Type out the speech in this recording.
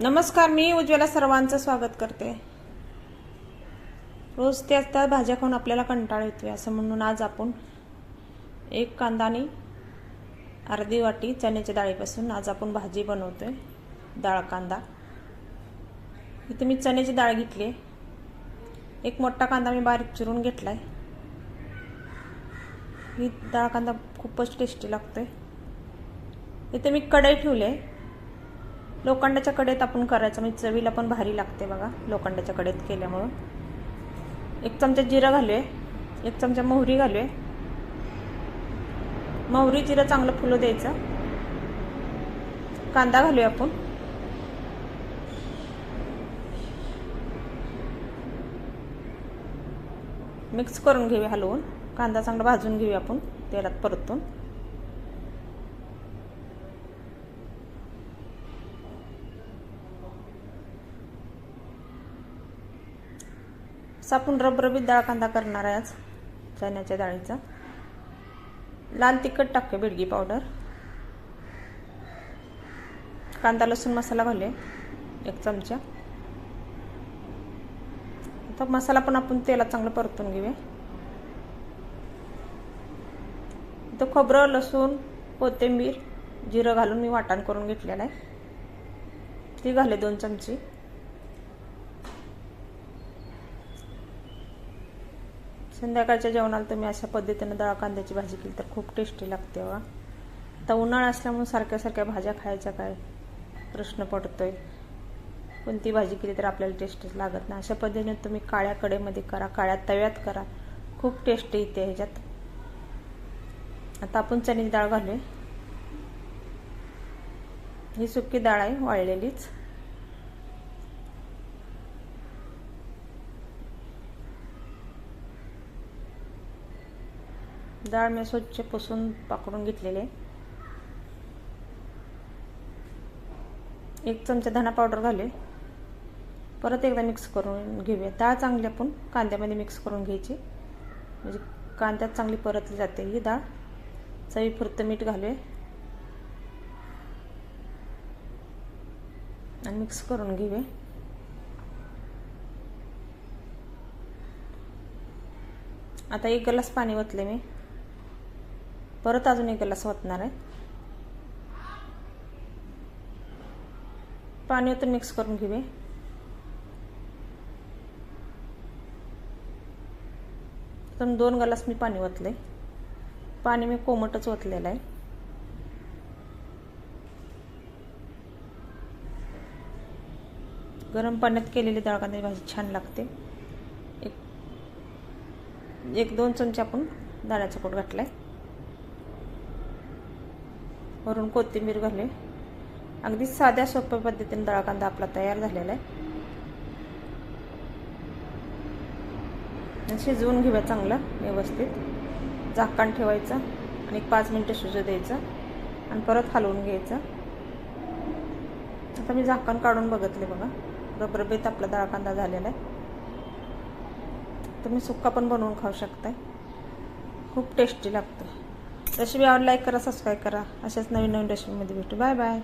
नमस्कार मी उज्ज्वला सर्वांचं स्वागत करते. रोज त्याच त्या भाज्या खाऊन आपल्याला कंटाळ येतोय असं म्हणून आज आपण एक कांदा आणि अर्धी वाटी चण्याच्या डाळीपासून आज आपण भाजी बनवतोय डाळ कांदा. इथे मी चण्याची डाळ घेतली एक मोठा कांदा मी बारीक चिरून घेतलाय. ही डाळ कांदा खूपच टेस्टी लागतोय. इथे मी कढई ठेवली आहे. लोखंडाच्या कडेत आपण करायचं म्हणजे चवीला पण भारी लागते बघा लोखंडाच्या कडेत केल्यामुळं. एक चमचा जिरं आहे एक चमचा मोहरी घालूया. मोहरी जिरं चांगलं फुलं द्यायचं. कांदा घालूया आपण. मिक्स करून घेऊया हलवून. कांदा चांगला भाजून घेऊया आपण तेलात परतून. सापून रबरबीत डाळ कांदा करणार आहे आज चण्याच्या डाळीचा. लाल तिखट टाकूया बेडगी पावडर. कांदा लसूण मसाला घालूया एक चमचा. आता मसाला पण आपण तेलात चांगलं परतून घेऊया. इथं खोबरं लसूण कोथिंबीर जिरं घालून मी वाटण करून घेतलेलं आहे. ती घाले दोन चमची. संध्याकाळच्या जेवणाला तुम्ही अशा पद्धतीनं डाळ कांद्याची भाजी केली तर खूप टेस्टी लागते वा आता उन्हाळा असल्यामुळे सारख्या सारख्या भाज्या खायच्या काय प्रश्न पडतोय. कोणती भाजी केली तर आपल्याला टेस्टच लागत नाही. अशा पद्धतीने तुम्ही काळ्या कडेमध्ये करा काळ्या तव्यात करा. खूप टेस्ट येते ह्याच्यात. आता आपण चणी डाळ घालूया. ही सुकी डाळ आहे वाळलेलीच. डाळ मी स्वच्छ पुसून पाकडून घेतलेले एक चमचा धना पावडर घाले परत एकदा मिक्स करून घेऊया. डाळ चांगली आपण कांद्यामध्ये मिक्स करून घ्यायची. म्हणजे कांद्यात चांगली परतली जाते ही डाळ. चवीपुरतं मीठ घालूया. आणि मिक्स करून घेऊया. आता एक ग्लास पाणी ओतले मी. परत अजून एक ग्लास ओतणार आहे. पाणी ओतून मिक्स करून घेऊया. तर दोन ग्लास मी पाणी ओतले पाणी मी कोमटच ओतलेलं आहे. गरम पाण्यात केलेली डाळ कांद्याची भाजी छान लागते. एक एक दोन चमचे आपण दाण्याचा कूट घातलाय. वरून कोथिंबीर घाले अगदी साध्या सोप्या पद्धतीने डाळ कांदा आपला तयार झालेला आहे. शिजवून घेऊया चांगलं व्यवस्थित. झाकण ठेवायचं आणि एक पाच मिनटं शिजू द्यायचं आणि परत हलवून घ्यायचं. आता मी झाकण काढून बघितले बघा. रबरबीत आपला डाळ कांदा झालेला आहे. तुम्ही सुक्का पण बनवून खाऊ शकताय. खूप टेस्टी लागतो रेसिपी आवडला लाईक करा सबस्क्राईब करा. अशाच नवीन नवीन रेसिपीमध्ये भेटू. Bye bye